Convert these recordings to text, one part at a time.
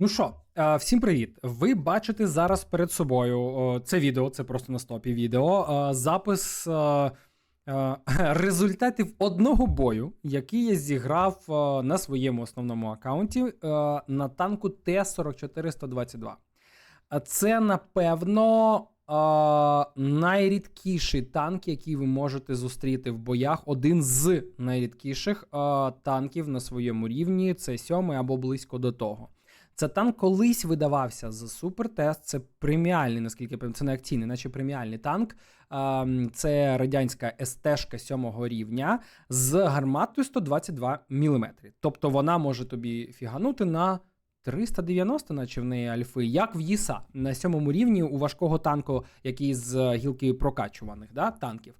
Ну що, е, всім привіт! Ви бачите зараз перед собою це відео, це просто на стопі відео. е, Запис е, результатів одного бою, який я зіграв на своєму основному аккаунті на танку Т-44-122. А Це, напевно, найрідкіший танк, який ви можете зустріти в боях. Один з найрідкіших танків на своєму рівні. Це сьомий або близько до того. Це танк колись видавався з супертест. Це преміальний, наскільки це не акційний, наче преміальний танк. Ем, Це радянська СТ-шка сьомого рівня з гарматою 122 мм. Тобто вона може тобі фіганути на 390, наче в неї альфи, як в ЄСА на сьомому рівні у важкого танку, який з гілки прокачуваних да, танків.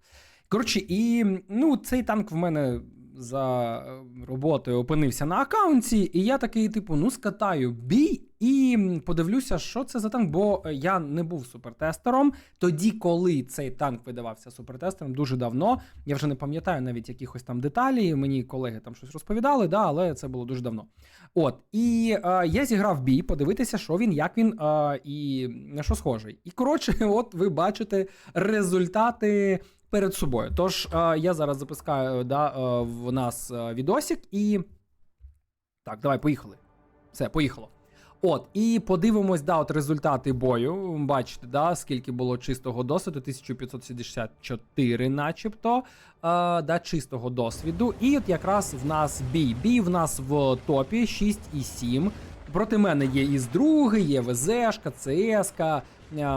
Коротше, і ну, цей танк в мене за е, роботою опинився на аккаунті, і я такий, типу, ну, скатаю бій і подивлюся, що це за танк, бо е, я не був супертестером. Тоді, коли цей танк видавався супертестером, дуже давно. Я вже не пам'ятаю навіть якихось там деталі. Мені колеги там щось розповідали, да, але це було дуже давно. От, і е, я зіграв бій, подивитися, що він, як він е, і на що схожий. І коротше, от ви бачите результати перед собою. Тож е, я зараз запускаю да, е, в нас е, відосик і. Так, давай, поїхали. Все, поїхало. От, і подивимось, да, от результати бою. Бачите, да, скільки було чистого досвіду, 1574, начебто, е, да, чистого досвіду. І от якраз в нас бій. Бій в нас в топі 6 і 7. Проти мене є із другий, є ВЗшка, ЦСК, е,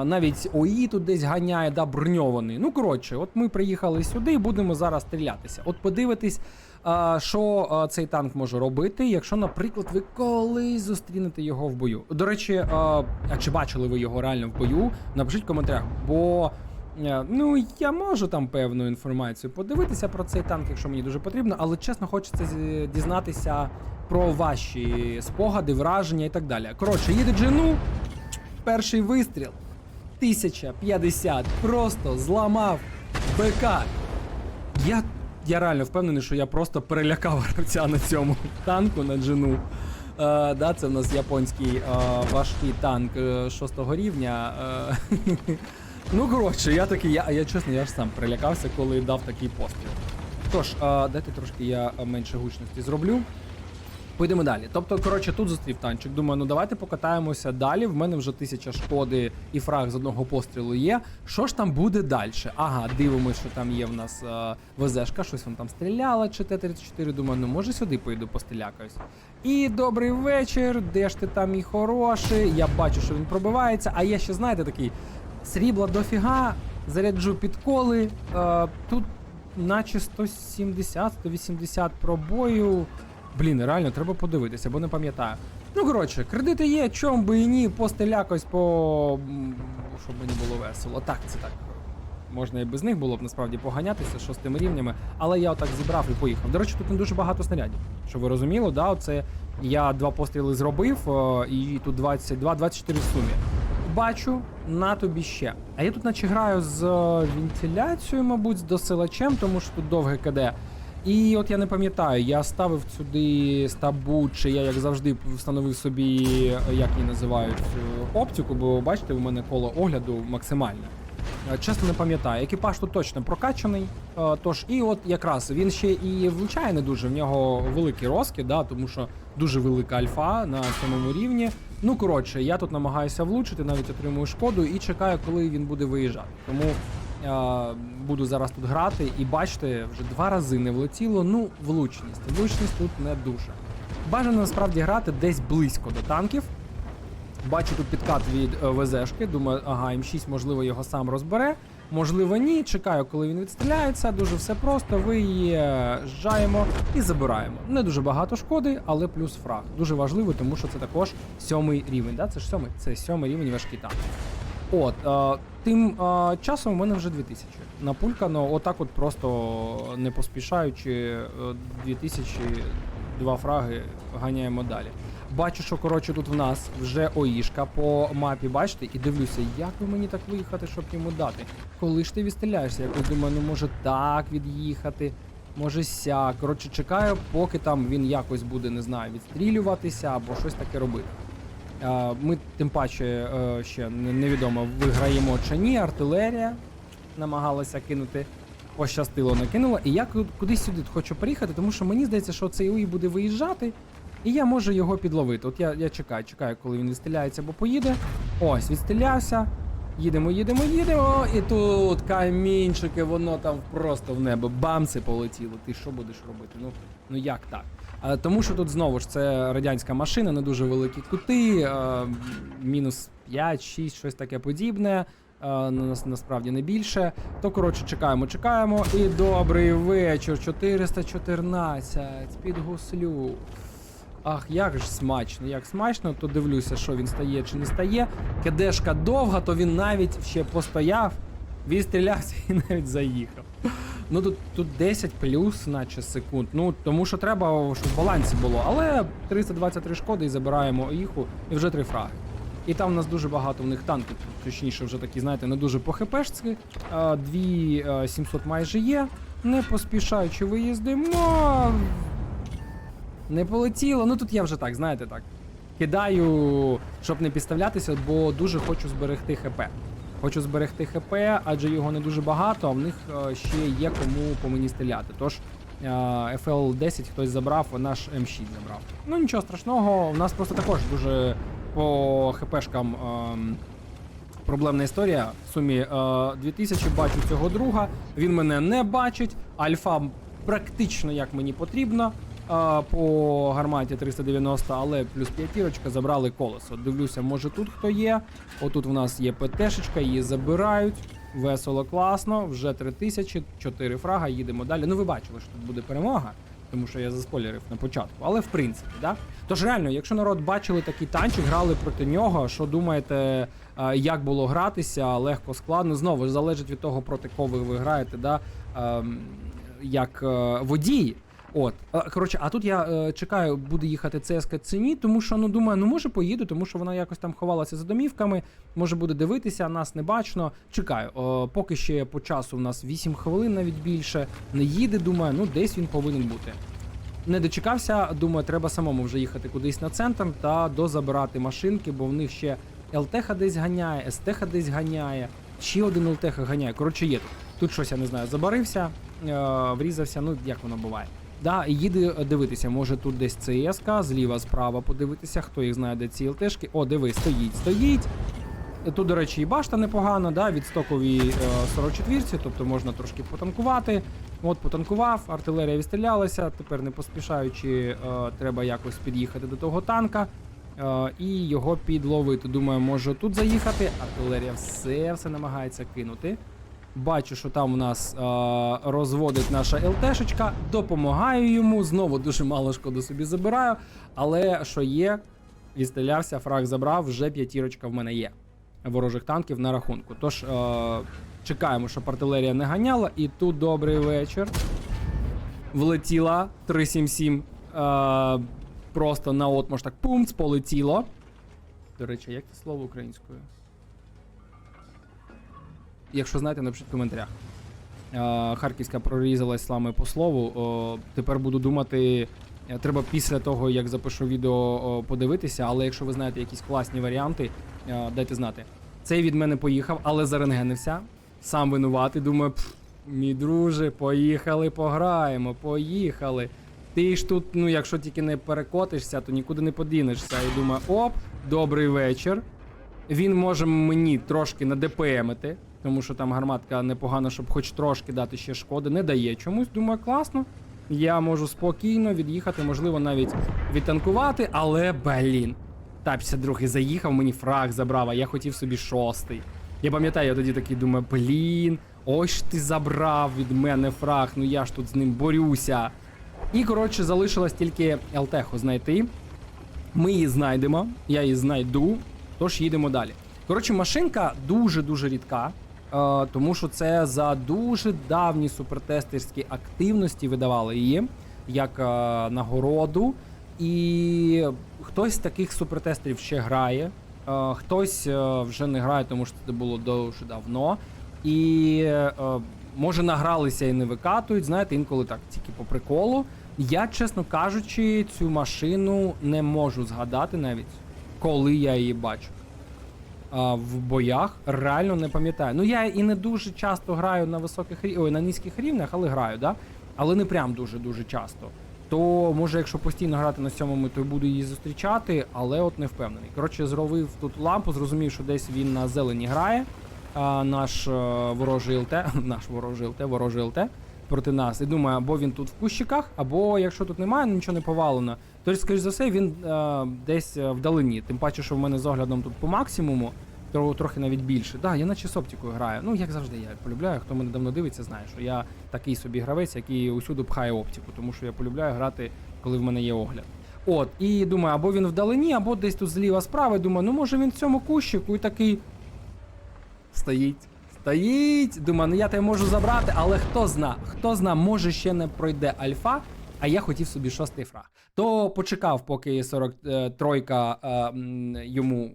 навіть ОІ тут десь ганяє, да, броньований. Ну, коротше, от ми приїхали сюди і будемо зараз стрілятися. От подивитись, е, що е, цей танк може робити, якщо, наприклад, ви колись зустрінете його в бою. До речі, а чи бачили ви його реально в бою? Напишіть в коментарях, бо. Е, Ну, я можу там певну інформацію подивитися про цей танк, якщо мені дуже потрібно, але чесно хочеться дізнатися про ваші спогади, враження і так далі. Коротше, їде джину, перший вистріл 1050, просто зламав БК. Я, я реально впевнений, що я просто перелякав гравця на цьому танку на джину. Е, да, це в нас японський е, важкий танк е, шостого рівня. Е, ну, коротше, я такий, я, я чесно, я ж сам перелякався, коли дав такий постріл. Тож, е, дайте трошки я менше гучності зроблю. Поїдемо далі. Тобто, коротше, тут зустрів танчик. Думаю, ну давайте покатаємося далі. В мене вже тисяча шкоди і фраг з одного пострілу є. Що ж там буде далі? Ага, дивимось, що там є в нас е, ВЗшка, щось вон там стріляла, чи Т-34. Думаю, ну може сюди поїду пострілякаюсь. І добрий вечір. Де ж ти там мій хороший? Я бачу, що він пробивається. А я ще, знаєте, такий срібла дофіга, заряджу підколи. Е, тут наче 170-180 пробою. Блін, реально треба подивитися, бо не пам'ятаю. Ну, коротше, кредити є, чом би і ні, постель якось по. щоб мені було весело. Так, це так. Можна і без них було б насправді поганятися шостими рівнями, але я отак зібрав і поїхав. До речі, тут не дуже багато снарядів. Що ви розуміли, да? Оце я два постріли зробив, е, і тут 22-24 в сумі. Бачу, на тобі ще. А я тут наче граю з е, вентиляцією, мабуть, з досилачем, тому що тут довге КД. І от я не пам'ятаю, я ставив сюди стабу, чи я як завжди встановив собі, е, як її називають, е, оптику, бо бачите, у мене коло огляду максимальне. Чесно не пам'ятаю. Екіпаж тут точно прокачаний. Тож, і от якраз він ще і влучає не дуже. В нього великий розкид, да, тому що дуже велика альфа на самому рівні. Ну коротше, я тут намагаюся влучити, навіть отримую шкоду і чекаю, коли він буде виїжджати. Тому е, буду зараз тут грати і бачите, вже два рази не влетіло. Ну, влучність. Влучність тут не дуже. Бажано насправді грати десь близько до танків. Бачу тут підкат від е, ВЗшки. Думаю, ага, М6, можливо, його сам розбере. Можливо, ні. Чекаю, коли він відстріляється. Дуже все просто. Виїжджаємо і забираємо. Не дуже багато шкоди, але плюс фраг. Дуже важливо, тому що це також сьомий рівень. Да? Це ж сьомий, це сьомий рівень важкий танк. От, е, тим е, часом у мене вже 2000. Напулькано, отак от просто не поспішаючи, е, 2000, два фраги ганяємо далі. Бачу, що коротше тут в нас вже оїшка по мапі, бачите, і дивлюся, як би мені так виїхати, щоб йому дати. Коли ж ти відстріляєшся? Якось думаю, ну може так від'їхати, може сяк. Коротше, чекаю, поки там він якось буде, не знаю, відстрілюватися або щось таке робити. Ми тим паче е, ще невідомо виграємо чи ні. Артилерія намагалася кинути. Пощастило, накинула. І я ку- кудись сюди хочу приїхати, тому що мені здається, що цей УІ буде виїжджати, і я можу його підловити. От я, я чекаю, чекаю, коли він відстріляється або поїде. Ось, відстрілявся. Їдемо, їдемо, їдемо. І тут камінчики, воно там просто в небо. Бамси полетіло. Ти що будеш робити? Ну, ну як так? А, тому що тут знову ж це радянська машина, не дуже великі кути, мінус 5, 6, щось таке подібне. На- нас- насправді не більше. То коротше чекаємо, чекаємо. І добрий вечір. 414 під гуслю. Ах, як ж смачно, як смачно, то дивлюся, що він стає чи не стає. Кедешка довга, то він навіть ще постояв, відстрілявся і навіть заїхав. Ну тут, тут 10 плюс, наче секунд. Ну тому що треба, щоб в балансі було. Але 323 шкоди і забираємо їху, і вже три фраги. І там у нас дуже багато в них танків, точніше, вже такі, знаєте, не дуже по хпшці. 2700 майже є. Не поспішаючи виїздимо. Не полетіло. Ну тут я вже так, знаєте, так. Кидаю, щоб не підставлятися, бо дуже хочу зберегти ХП. Хочу зберегти ХП, адже його не дуже багато, а в них е, ще є кому по мені стріляти. Тож е, FL-10 хтось забрав, а наш М6 забрав. Ну нічого страшного, у нас просто також дуже по ХПшкам ем, проблемна історія. В сумі е, 2000 бачу цього друга. Він мене не бачить. Альфа практично як мені потрібно. Е, По гарматі 390, але плюс п'ятірочка забрали колесо. Дивлюся, може тут хто є. Отут в нас є ПТшечка, її забирають. Весело, класно. Вже 3000, 4 фрага, їдемо далі. Ну ви бачили, що тут буде перемога, тому що я заспойлерив на початку. Але в принципі, да? Тож реально, якщо народ бачили такий танчик, грали проти нього, що думаєте, як було гратися, легко, складно. Знову ж залежить від того, проти кого ви граєте, да? ем, як е, водій. От, коротше, а тут я е, чекаю, буде їхати ЦСК ціні, тому що ну думаю, ну може поїду, тому що вона якось там ховалася за домівками, може буде дивитися, нас не бачно. Чекаю, е, поки ще по часу в нас 8 хвилин, навіть більше. Не їде, думаю, ну десь він повинен бути. Не дочекався, думаю, треба самому вже їхати кудись на центр та дозабирати машинки, бо в них ще ЛТХ десь ганяє, СТХ десь ганяє, ще один ЛТХ ганяє. Коротше, є тут. Тут щось я не знаю, забарився, е, врізався, ну як воно буває. Да, і їде е, дивитися, може тут десь ЦСК, зліва, справа подивитися, хто їх знає, де ці ЛТшки. О, диви, стоїть, стоїть. Тут, до речі, і башта непогана, да, від стоковій е, 44-ці, тобто можна трошки потанкувати. От потанкував, артилерія відстрілялася, тепер не поспішаючи, е, треба якось під'їхати до того танка е, і його підловити. Думаю, може тут заїхати. Артилерія все все намагається кинути. Бачу, що там у нас е, розводить наша ЛТшечка, допомагаю йому. Знову дуже мало шкоди собі забираю. Але що є, відстрілявся, фраг забрав, вже п'ятірочка в мене є ворожих танків на рахунку. Тож е, чекаємо, щоб артилерія не ганяла. І тут добрий вечір. Влетіла 377. Е, просто на отмож так пумц, полетіло. До речі, як це слово українською? Якщо знаєте, напишіть в коментарях. Е, Харківська прорізалась слами по слову. Тепер буду думати. е, Треба після того, як запишу відео, подивитися, але якщо ви знаєте якісь класні варіанти, е, дайте знати. Цей від мене поїхав, але зарентгенився. Сам винуватий. Думаю, «Пф, мій друже, поїхали, пограємо, поїхали. Ти ж тут, ну якщо тільки не перекотишся, то нікуди не подінешся. І думаю, оп, добрий вечір. Він може мені трошки надепемити, тому що там гарматка непогана, щоб хоч трошки дати ще шкоди. Не дає чомусь. Думаю, класно. Я можу спокійно від'їхати, можливо, навіть відтанкувати, але блін. Та 52 заїхав, мені фраг забрав, а я хотів собі шостий. Я пам'ятаю, я тоді такий думаю, блін, ось ти забрав від мене фраг, ну я ж тут з ним борюся. І коротше залишилось тільки ЛТХу знайти. Ми її знайдемо, я її знайду, тож їдемо далі. Коротше, машинка дуже-дуже рідка, тому що це за дуже давні супертестерські активності видавали її як е, нагороду. І хтось з таких супертестерів ще грає, е, хтось е, вже не грає, тому що це було дуже давно. І е, може награлися і не викатують. Знаєте, інколи так, тільки по приколу. Я, чесно кажучи, цю машину не можу згадати навіть, коли я її бачу. А, в боях реально не пам'ятаю. Ну я і не дуже часто граю на високих ой, на низьких рівнях, але граю, да? Але не прям дуже-дуже часто. То може, якщо постійно грати на сьомому, то буду її зустрічати, але от не впевнений. Коротше, зробив тут лампу, зрозумів, що десь він на зелені грає. А, наш е, ворожий ЛТ, наш ворожий ЛТ, ворожий ЛТ проти нас. І думаю, або він тут в кущиках, або якщо тут немає, нічого не повалено, то скоріш за все він е, десь е, вдалині. Тим паче, що в мене з оглядом тут по максимуму, то трохи навіть більше. Да, я наче з оптикою граю. Ну, як завжди, я полюбляю. Хто мене давно дивиться, знає, що я такий собі гравець, який усюди пхає оптику, тому що я полюбляю грати, коли в мене є огляд. От, і думаю, або він вдалині, або десь тут зліва справа. Думаю, ну може він в цьому кущику і такий. Стоїть. Стоїть. Думаю, ну я тебе можу забрати, але хто зна, хто зна, може ще не пройде альфа, а я хотів собі шостий фраг. То почекав, поки 43 йому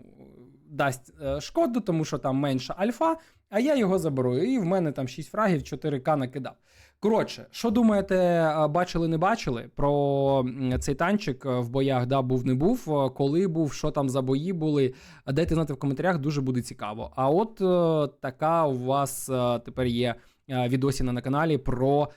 дасть е, шкоду, тому що там менша альфа, а я його заберу. І в мене там 6 фрагів, 4К накидав. Коротше, що думаєте, бачили, не бачили про цей танчик е, в боях, да, був, не був, е, коли був, що там за бої були. Дайте знати в коментарях, дуже буде цікаво. А от е, така у вас тепер є відосіна на каналі про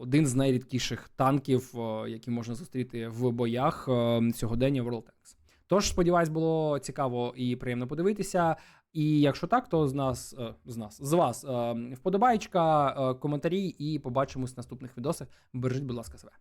один з найрідкіших танків, які можна зустріти в боях сьогодення World Tanks. Тож, сподіваюсь, було цікаво і приємно подивитися. І якщо так, то з нас, е, з нас, з вас е, вподобайка, е, коментарі, і побачимось в наступних відосах. Бережіть, будь ласка, себе.